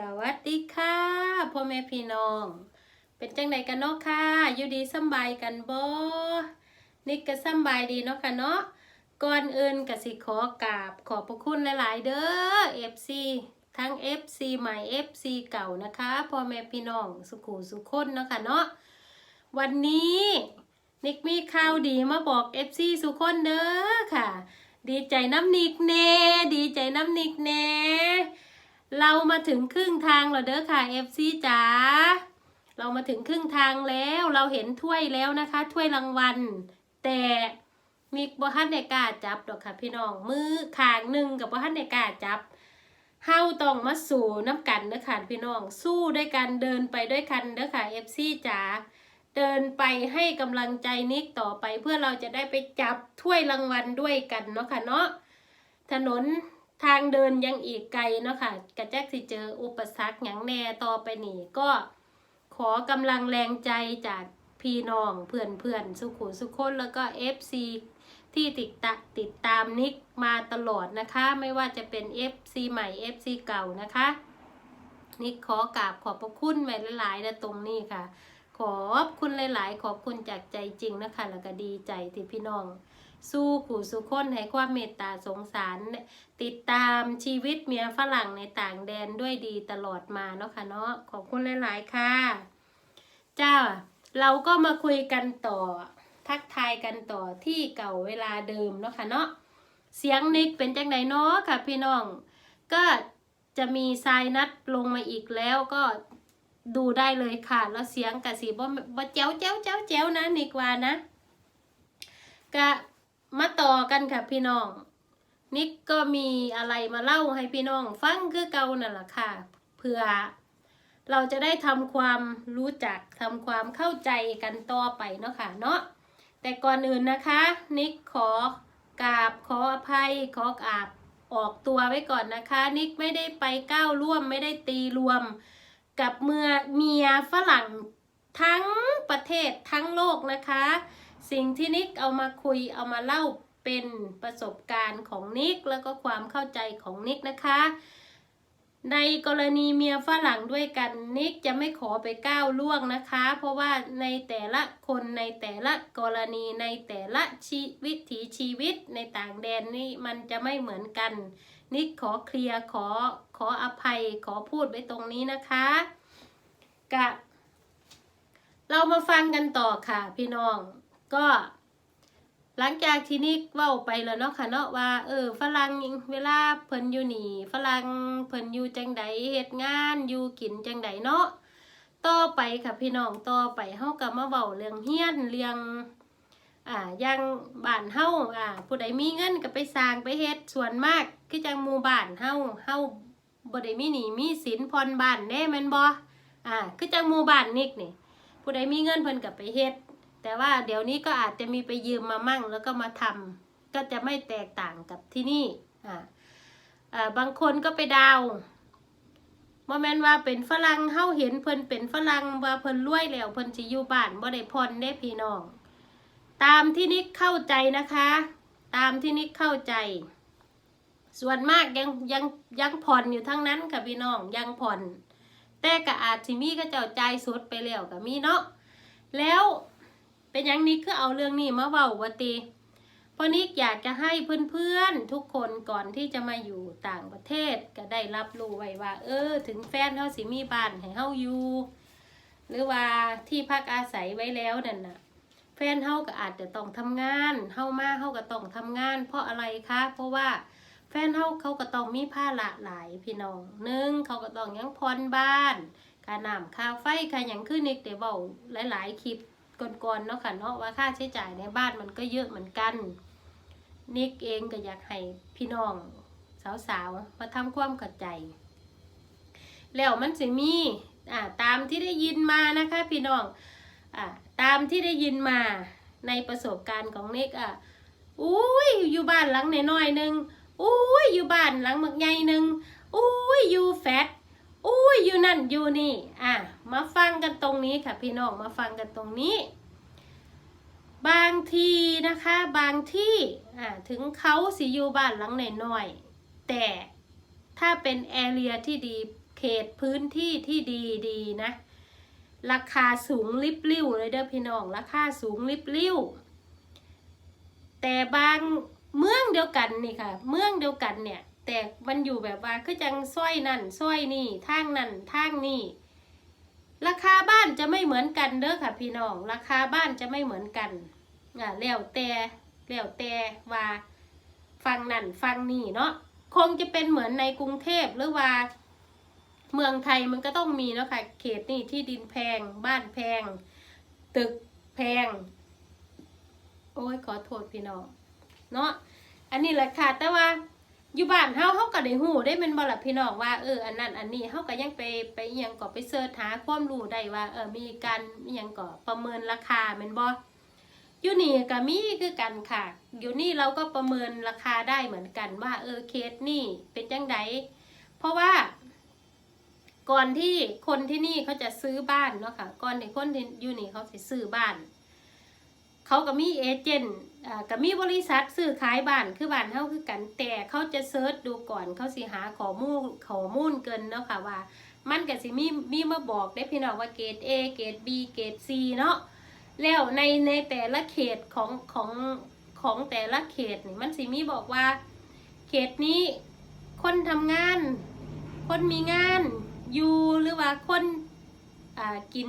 สวัสดีค่ะพ่อแม่พี่น้อง เป็นจังไดกันเนาะค่ะ อยู่ดีสบายกันบ่นี่ก็สบายดีเนาะค่ะเนาะก่อนอื่นก็สิขอกราบขอบพระคุณหลาย ๆ เด้อ FC ทั้ง FC ใหม่ FC เก่านะคะพ่อแม่พี่น้องสุขูสุขคนเนาะค่ะเนาะวันนี้นิกมีข่าวดีมาบอก FC สุขคนเด้อค่ะ ดีใจน้ำนิกแน่ดีใจน้ำนิกแน่ เรามาถึงครึ่งทางแล้วเด้อค่ะ FC จ๋าเรามาถึงครึ่งทางแล้วเราเห็นถ้วยแล้วนะคะ ถ้วยรางวัล แต่มีบ่ฮันในกล้าจับดอกค่ะพี่น้อง มือขางหนึ่งกับบ่ฮันในกล้าจับเฮาต้องมาสู่น้ำกันเด้อค่ะพี่น้อง สู้ด้วยกันเดินไปด้วยกันเด้อค่ะ FC จ๋าเดินไปให้กำลังใจนิกต่อไปเพื่อเราจะได้ไปจับถ้วยรางวัลด้วยกันเนาะค่ะเนาะถนน ทางเดินยังอีกไกลเนาะค่ะกระแจกสิเจออุปสรรคอย่างแน่ต่อไปนี่ก็ขอกำลังแรงใจจากพี่น้องเพื่อนเพื่อนๆสุขุสุขคนแล้วก็ FC ที่ติดตติดตามนิกมาตลอดนะคะ ไม่ว่าจะเป็น FC ใหม่ FC เก่านะคะ นิกขอกราบขอบพระคุณไว้หลายๆนะตรงนี้ค่ะ ขอบคุณหลาย ๆ ขอบคุณจากใจจริงนะคะ แล้วก็ดีใจที่พี่น้อง สู้ผู้สุคนให้ความเมตตาสงสาร ติดตามชีวิตเมียฝรั่งในต่างแดนด้วยดีตลอดมาเนาะค่ะเนาะขอบคุณหลายๆค่ะ เจ้า เราก็มาคุยกันต่อ ทักทายกันต่อที่เก่าเวลาเดิมเนาะค่ะเนาะเสียงนิกเป็นจังไดเนาะค่ะพี่น้อง ก็จะมีทรายนัดลงมาอีกแล้วก็ดูได้เลยค่ะ แล้วเสียงกะสีบ่บ่เจ้าเจ้าเจ้าเจ้านะนิกว่านะก็ มาต่อกันค่ะพี่น้อง นิกก็มีอะไรมาเล่าให้พี่น้อง ฟังคือเก่านั่นแหละค่ะเพื่อเราจะได้ทำความรู้จักทำความเข้าใจกันต่อไปเนาะค่ะเนาะแต่ก่อนอื่นนะคะ นิกขอกราบขออภัยขอกราบออกตัวไว้ก่อนนะคะ นิกไม่ได้ไปก้าวร่วมไม่ได้ตีรวม กับเมื่อเมียฝรั่งทั้งประเทศทั้งโลกนะคะ สิ่งที่นิกเอามาคุยเอามาเล่าเป็นประสบการณ์ของนิกแล้วก็ความเข้าใจของนิกนะคะ ในกรณีเมียฝรั่งด้วยกันนิกจะไม่ขอไปก้าวล่วงนะคะ เพราะว่าในแต่ละคนในแต่ละกรณีในแต่ละชีวิถีชีวิตในต่างแดนนี่มันจะไม่เหมือนกัน นิกขอเคลียร์ขอขออภัยขอพูดไว้ตรงนี้นะคะกะเรามาฟังกันต่อค่ะพี่น้อง ก็ หลังจากที่นิกเว้าไปแล้วเนาะค่ะเนาะว่าเออฝรั่งเวลาเพิ่นอยู่นี่ฝรั่งเพิ่นอยู่จังใดเฮ็ดงานอยู่กินจังใดเนาะต่อไปค่ะพี่น้องต่อไปเฮาก็มาเว้าเรื่องเฮียนเรื่องอ่าอย่างบ้านเฮาอ่าผู้ใดมีเงินก็ไปสร้างไปเฮ็ดส่วนมาก คือจังหมู่บ้านเฮาเฮาบ่ได้มีหนี้มีสินผ่อนบ้านแน่แม่นบ่อ่าคือจังหมู่บ้านนิกนี่ผู้ใดมีเงินเพิ่นก็ไปเฮ็ด แต่ว่าเดี๋ยวนี้ก็อาจจะมีไปยืมมามั่งแล้วก็มาทำก็จะไม่แตกต่างกับที่นี่อ่าบางคนก็ไปดาวบ่แมนว่าเป็นฝรั่งเฮาเห็นเพิ่นเป็นฝรั่งว่าเพิ่นรวยแล้วเพิ่นสิอยู่บ้านบ่ได้ผ่อนเด้พี่น้อง ตามที่นิกเข้าใจนะคะ ตามที่นิกเข้าใจ ส่วนมากยังยังยังผ่อนอยู่ทั้งนั้นค่ะพี่น้องยังผ่อน แต่ก็อาจสิมีก็เจ้าใจายสดไปแล้วก็มีเนาะแล้ว เป็นหยังนิกคือเอาเรื่องนี้มาเว้าวติเพราะนิกอยากจะให้เพื่อนๆทุกคนก่อนที่จะมาอยู่ต่างประเทศก็ได้รับรู้ไว้ว่า เออ ถึงแฟนเฮาสิมีบ้านให้เฮาอยู่ หรือว่าที่พักอาศัยไว้แล้วนั่นน่ะ แฟนเฮาก็อาจจะต้องทำงานเฮามาเฮาก็ต้องทำงาน เพราะอะไรคะ เพราะว่าแฟนเฮาเขาก็ต้องมีภาระหลายพี่น้องหนึ่งเขาก็ต้องยังผ่อนบ้านค่าน้ำค่าไฟค่าหยังคือนิกได้เว้าหลาย ๆคลิป ก่อนๆเนาะค่ะเนาะว่าค่าใช้จ่ายในบ้านมันก็เยอะเหมือนกัน นิกเองก็อยากให้พี่น้องสาวๆมาทำความเข้าใจ แล้วมันสิมีอ่าตามที่ได้ยินมานะคะพี่น้องอ่าตามที่ได้ยินมาในประสบการณ์ของนิกอะอุ้ยอยู่บ้านหลังน้อยๆหนึ่งอุ้ยอยู่บ้านหลังมักใหญ่หนึ่งอุ้ยอยู่แฟต อุ้ยอยู่นั่นอยู่นี่ อะ มาฟังกันตรงนี้ค่ะ พี่น้องมาฟังกันตรงนี้ บางทีนะคะ บางที่ อะถึงเขาสิอยู่บ้านหลังหน่อยๆแต่ถ้าเป็นแอเรียที่ดีเขตพื้นที่ที่ดีดีนะ ราคาสูงลิบลิ่วเลยเด้อพี่น้อง ราคาสูงลิบลิ่วแต่บางเมืองเดียวกันนี่ค่ะ เมืองเดียวกันเนี่ย แต่มันอยู่แบบว่าคือจังซ้อยนั่นซ้อยนี่ทางนั่นทางนี่ราคาบ้านจะไม่เหมือนกันเด้อค่ะพี่น้อง ราคาบ้านจะไม่เหมือนกันอ่าแล้วแต่แล้วแต่ว่าฟังนั่นฟังนี่เนาะคงจะเป็นเหมือนในกรุงเทพหรือว่า เมืองไทยมันก็ต้องมีเนาะค่ะเขตนี่ที่ดินแพง บ้านแพง ตึกแพง โอ้ยขอโทษพี่น้องเนาะอันนี้แหละค่ะแต่ว่า อยู่บ้านเฮาเฮาก็ได้ฮู้ได้แม่นบ่ล่ะพี่น้องว่าเอออันนั้นอันนี้เฮาก็ยังไปไปอิหยังก็ไปเสิร์ชหาความรู้ได้ว่าเออมีการอิหยังก็ประเมินราคาแม่นบ่อยู่นี่ก็มีคือกันค่ะ อยู่นี่เราก็ประเมินราคาได้เหมือนกันว่า เออเคสนี่เป็นจังไดเพราะว่า ก่อนที่คนที่นี่เขาจะซื้อบ้านเนาะค่ะ ก่อนที่คนที่อยู่นี่เขาสิซื้อบ้าน เขาก็มีเอเจนต์อ่าก็มีบริษัทซื้อขายบ้านคือบ้านเฮาคือกันแต่เขาจะเซิร์ชดูก่อนเขาสิหาข้อมูลข้อมูลเกินเนาะค่ะว่า มันก็สิมีมีมาบอกได้พี่น้องว่าเกรด A เกรด B เกรด C เนาะแล้วในในแต่ละเขตของของของแต่ละเขตนี่มันสิมีบอกว่า เขตนี้คนทำงาน คนมีงานอยู่หรือว่าคนอ่ากิน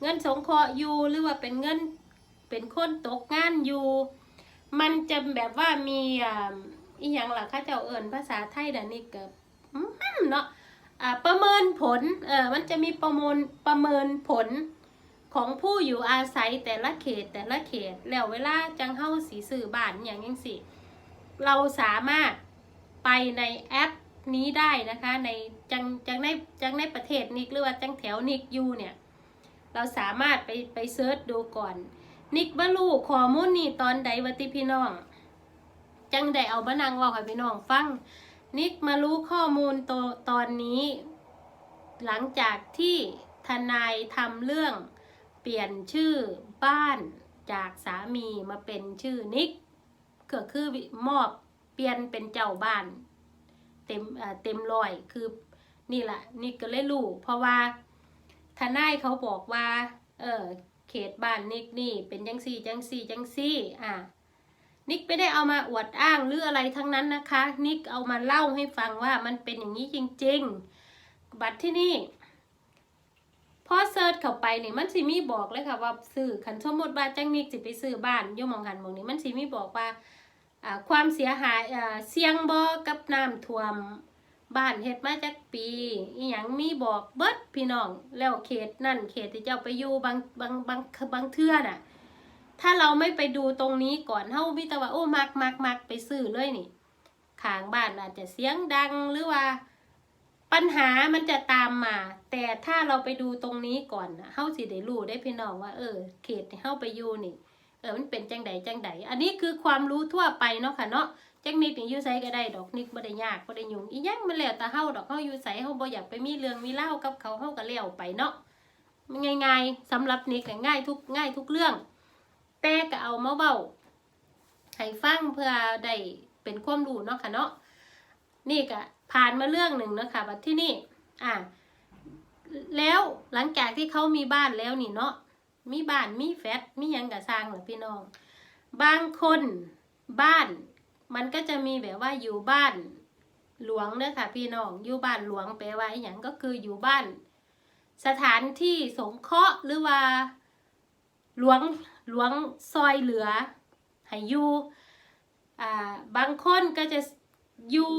เงินสงเคราะห์อยู่หรือว่าเป็นเงิน เป็นคนตกงานอยู่ มันจะแบบว่ามีอ่าอีหยังล่ะเข้าเจ้าเอิญภาษาไทยเดี๋ยวนี้เกิดเนาะประเมินผลเออมันจะมีประมินประเมินผลของผู้อยู่อาศัยแต่ละเขตแต่ละเขตแล้วเวลาจังเฮ้าสีสื่อบ้านอย่างยังสิเราสามารถไปในแอปนี้ได้นะคะในจังจังในจังในประเทศนิกหรือว่าจังแถวนิกยูเนี่ย เราสามารถไปไปเซิร์ชดูก่อน นิกบลูข้อมูลนี่ตอนใดวะติพี่น้อง จังได้เอามานังเว่าให้พี่น้องฟัง นิกมารู้ข้อมูลตอตอนนี้ หลังจากที่ทนายทำเรื่อง เปลี่ยนชื่อบ้านจากสามีมาเป็นชื่อนิกก็คือมอบเปลี่ยนเป็นเจ้าบ้าน เต็มเอ่อเต็มรอยคือนี่แหละนิกก็เลยรู้เพราะว่าทนายเขาบอกว่า เออ ขตบ้านนิกนี่ เป็นจังซี่จังซี่จังซี่อะนิกไม่ได้เอามาอวดอ้างหรืออะไรทั้งนั้นนะคะ นิกเอามาเล่าให้ฟังว่ามันเป็นอย่างนี้จริง ๆ บัตรที่นี่พอเซิร์ชเข้าไปนี่มันสิมีบอกเลยค่ะว่าซื้อคันสมมติว่าจังนิกสิไปซื้อบ้านอยู่หมองหันมองนี้มันสิมีบอกว่าความเสียหายเสี่ยงบ่กับน้ำท่วม บ้านเฮ็ดมาจากปีอีหยังมีบอกเบิดพี่น้อง แล้วเขตนั่นเขตที่เจ้าไปอยู่บางบางบางบางเทื่อน่ะ ถ้าเราไม่ไปดูตรงนี้ก่อนเฮามีแต่ว่าโอ้มักมักมักไปซื้อเลยนี่ข้างบ้านอาจจะเสียงดังหรือว่า ปัญหามันจะตามมา แต่ถ้าเราไปดูตรงนี้ก่อนเฮาสิได้รู้ได้พี่น้องว่า เออ เขตที่เฮาไปอยู่นี่เออมันเป็นจังใดจังใดอันนี้คือความรู้ทั่วไปเนาะค่ะเนาะ จังนิดนี่อยู่ไสก็ได้ดอกนิกบ่ได้ยากบ่ได้ยุ่งอีหยังมันแล้วแต่เฮาดอกเฮาอยู่ไสเฮาบ่อยากไปมีเรื่องมีเล่ากับเขาเฮาก็แล้วไปเนาะมันง่ายๆสำหรับนิกน่ะง่ายทุกง่ายทุกเรื่อง แต่ก็เอามาเว้าให้ฟังเพื่อได้เป็นความรู้เนาะค่ะเนาะนี่ก็ผ่านมาเรื่องหนึ่งเนาะค่ะบัดที่นี่อะแล้วหลังจากที่เขามีบ้านแล้วนี่เนาะมีบ้านมีแฟตมียังกะสร้างเหรอพี่น้อง บางคนบ้าน มันก็จะมีแบบว่าอยู่บ้านหลวงเด้อค่ะ พี่น้องอยู่บ้านหลวงแปลว่าอย่างก็คืออยู่บ้าน สถานที่สงเคราะห์หรือว่า หลวงหลวงซอยเหลือให้อยู่อ่าบางคนก็จะอยู่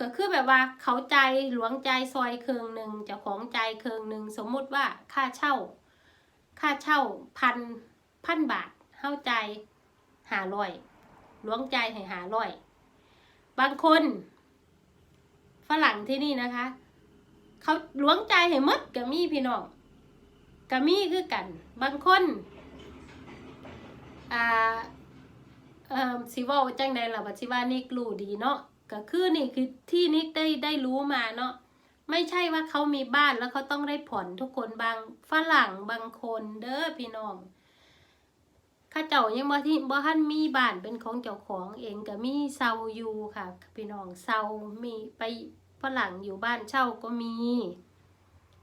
ก็คือแบบว่าเขาใจหลวงใจซอยเคืองหนึ่งเจ้าของใจเคืองหนึ่งสมมุติว่าค่าเช่า ค่าเช่าพันพันบาทเข้าใจหาร้อย หลวงใจให้หาร้อย บางคน ฝรั่งที่นี่นะคะ เขาหลวงใจให้มดก็มีพี่น้องก็มีคือกัน บางคนอ่าเอ่อสิว่าจังใดล่ะบัดสิว่านิกรู้ดีเนาะก็คือนี่คือที่นิกได้ได้รู้มาเนาะไม่ใช่ว่าเขามีบ้านแล้วเขาต้องได้ผ่อนทุกคนบางฝรั่งบางคนเด้อพี่น้อง ข้าเจ้ายังบ่ที่บ่ทันมีบ้านเป็นของเจ้าของเองก็มีเซาอยู่ค่ะ พี่น้องเซามีไปฝรั่งอยู่บ้านเช่าก็มี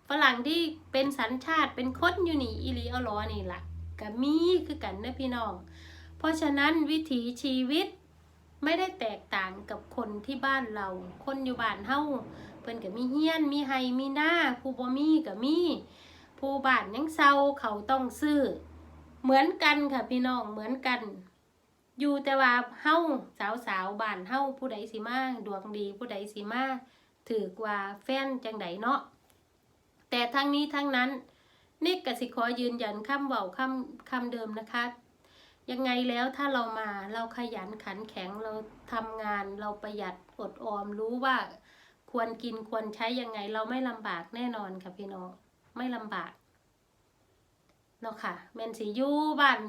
ฝรั่งที่เป็นสัญชาติเป็นคนอยู่นี่อีหลีเอาล้อนี่แหละก็มีคือกันนะพี่น้อง เพราะฉะนั้นวิถีชีวิตไม่ได้แตกต่างกับคนที่บ้านเรา คนอยู่บ้านเฮาเพิ่นก็มีเฮียนมีไฮมีหน้าผู้บ่มีก็มีผู้บ้านยังเซาเขาต้องซื้อ เหมือนกันค่ะพี่น้องเหมือนกัน อยู่แต่ว่าเฮาสาวสาวบ้านเฮาผู้ใดสิมาดวงดีผู้ใดสิมาถือกว่าแฟนจังไดเนาะแต่ทั้งนี้ทั้งนั้นนิกกสิขอยืนยันคำเว้าคำคำเดิมนะคะ ยังไงแล้วถ้าเรามาเราขยันขันแข็งเราทำงานเราประหยัดอดออมรู้ว่าควรกินควรใช้ยังไงเราไม่ลำบากแน่นอนค่ะพี่น้องไม่ลำบาก เนาะค่ะแมนสีอยู่บ้าน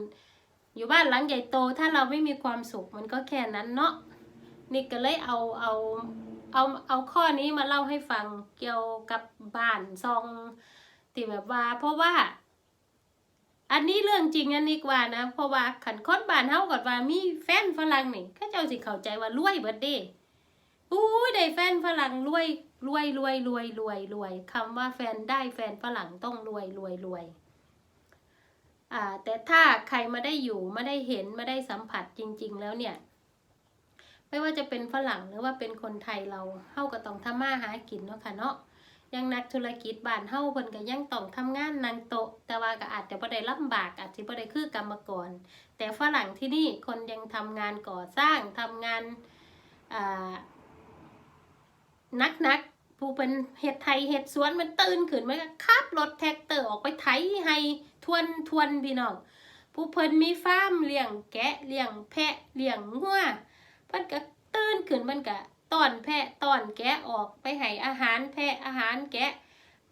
อยู่บ้านหลังใหญ่โต ถ้าเราไม่มีความสุขมันก็แค่นั้นเนาะนี่ก็เลยเอาเอาเอาเอาข้อนี้มาเล่าให้ฟังเกี่ยวกับบ้านซองที่แบบว่า เพราะว่า อันนี้เรื่องจริงอันนี้กว่านะ เพราะว่าขันคนบ้านเฮาก่อนว่ามีแฟนฝรั่งนี่เขาเจ้าสิเข้าใจว่ารวยเบิดเด้อู้ยได้แฟนฝรั่งรวยรวยรวยรวยรวยรวยคำว่าแฟนได้แฟนฝรั่งต้องรวยรวยรวย แต่ถ้าใครมาได้อยู่ม่ได้เห็นม่ได้สัมผัสจริง ๆ แล้วเนี่ย ไม่ว่าจะเป็นฝรั่งหรือว่าเป็นคนไทยเราเฮาก็ต้องทำมาหากินเนาะค่ะเนาะยังนักธุรกิจบ้านเฮาเพิ่นก็ยังต้องทำงานนางโต๊ะแต่ว่าก็อาจจะบ่ได้ลำบากอาจจะบ่ได้คือกรรมกร แต่ฝรั่งที่นี่คนยังทำงานก่อสร้างทำงานอ่านักนัก ผู้เป็นเฮ็ดไทยเฮ็ดสวนมันตื่นขึ้นมันก็ขับรถแท็กเตอร์ออกไปไถให้ทวนทวนพี่น้องผู้เพิ่นมีฟาร์มเลี้ยงแกะเลี้ยงแพะเลี้ยงงัวเพิ่นก็ตื่นขึ้นมันก็ตอนแพะตอนแกะออกไปให้อาหารแพะอาหารแกะ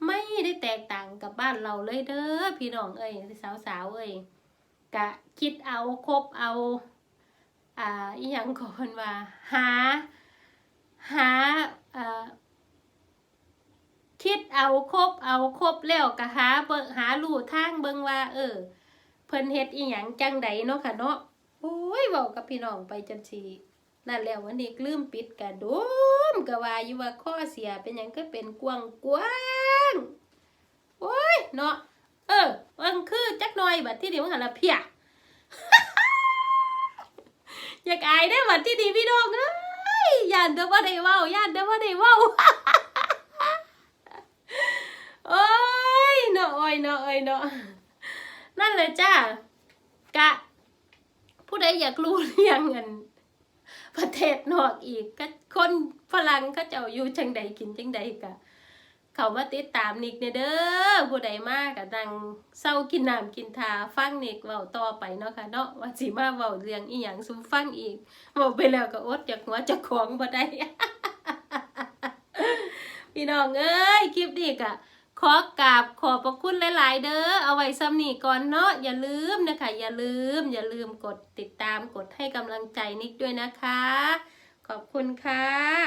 ไม่ได้แตกต่างกับบ้านเราเลยเด้อพี่น้องเอ้ยสาวๆเอ้ยกะคิดเอาคบเอาอ่าอีหยังก่อนว่าหา หาอ่าคิด เอาครบเอาครบแล้วก็หาเบิหาลู่ทางเบิงว่า เออ เพิ่นเฮ็ดอีหยังจังใดเนาะค่ะเนาะโอ้ยเว้ากับพี่น้องไปจังซี่นั่นแล้ววันนี้ลืมปิดกระดุมกะว่าอยู่ว่าข้อเสียเป็นหยังก็เป็นกว้างกว้างโอ้ยเนาะเออวังคือจักหน่อยบัดที่นี่มันหันละเพียอยากอายได้บัดที่นี่พี่น้องเอ้ยย่านเด้อบ่ได้เว้าย่านเด้อบ่ได้เว้า โอ้ยเนาะโอ้ยเนาะโอ้ย เนาะนั่นเลยจ้ากะ ผู้ใดอยากรู้เรื่องเงินประเทศนอกอีกก็คนฝรั่งเขาเจ้าอยู่จังใดกินจังใดกะ เขามาติดตามนิกเนี่ยเด้อผู้ใดมากกะดังเศร้ากินน้ำกินทาฟังนิกเว้าต่อไปเนาะค่ะเนาะว่าสิมาเว้าเรื่องอีหยังซุมฟังอีกเว้าไปแล้วก็อดจากหัวจากของบ่ได้พี่น้องเอ้ยคลิปนี้กะ ขอกราบขอบพระคุณหลาย ๆ เด้อ เอาไว้ซ้ำนี่ก่อนเนาะ อย่าลืมนะคะ อย่าลืม อย่าลืมกดติดตาม กดให้กำลังใจนิกด้วยนะคะ ขอบคุณค่ะ